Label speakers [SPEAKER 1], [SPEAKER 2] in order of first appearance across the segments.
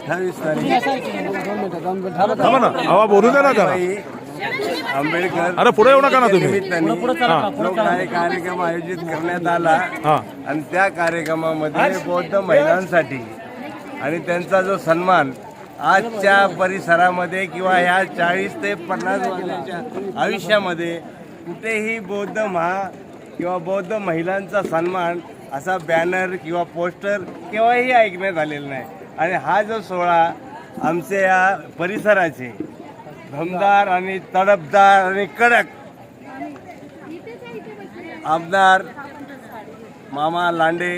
[SPEAKER 1] अठ्ठावीस तारीख.
[SPEAKER 2] थांबा ना हवा बोलू द्या ना जरा.
[SPEAKER 1] आंबेडकर
[SPEAKER 2] अरे पुढे येऊ नका ना तुम्ही.
[SPEAKER 1] निमित्ताने जो काही कार्यक्रम आयोजित करण्यात आला.
[SPEAKER 2] हा.
[SPEAKER 1] आणि त्या कार्यक्रमामध्ये बौद्ध महिलांसाठी आणि त्यांचा जो सन्मान आजच्या परिसरामध्ये किंवा ह्या चाळीस ते पन्नास वर्षाच्या आयुष्यामध्ये कुठेही बौद्ध महा किंवा बौद्ध महिलांचा सन्मान असा बॅनर किंवा पोस्टर केव्हाही ऐकण्यात आलेला नाही. आणि हा जो सोहळा आमच्या या परिसराचे धमदार आणि तडपदार आणि कडक आमदार मामा लांडे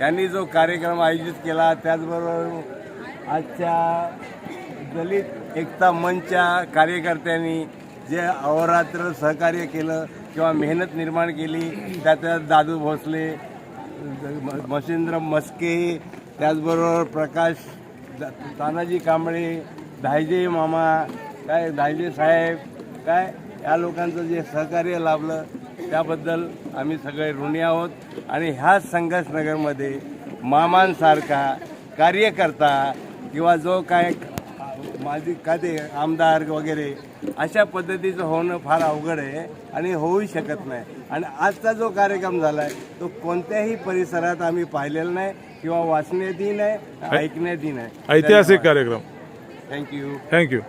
[SPEAKER 1] यांनी जो कार्यक्रम आयोजित केला त्याचबरोबर आजच्या दलित एकता मंचच्या कार्यकर्त्यांनी जे अहोरात्र सहकार्य केलं किंवा मेहनत निर्माण केली त्यात दादू भोसले मशिंद्र मस्के त्याचबरोबर प्रकाश तानाजी कांबळे धायजे मामा काय धायजे साहेब काय या लोकांचं जे सहकार्य लाभलं त्याबद्दल आम्ही सगळे ऋणी आहोत. आणि ह्याच संघर्षनगरमध्ये मामांसारखा कार्यकर्ता किंवा जो काय माझी ते आमदार वगैरे अशा पद्धतीचं होणं फार अवघड आहे आणि होऊ शकत नाही. आणि आजचा जो कार्यक्रम झाला आहे तो कोणत्याही परिसरात आम्ही पाहिलेला नाही किंवा वाचण्यातही नाही ऐकण्यातही नाही.
[SPEAKER 2] ऐतिहासिक कार्यक्रम.
[SPEAKER 1] Thank you
[SPEAKER 2] thank you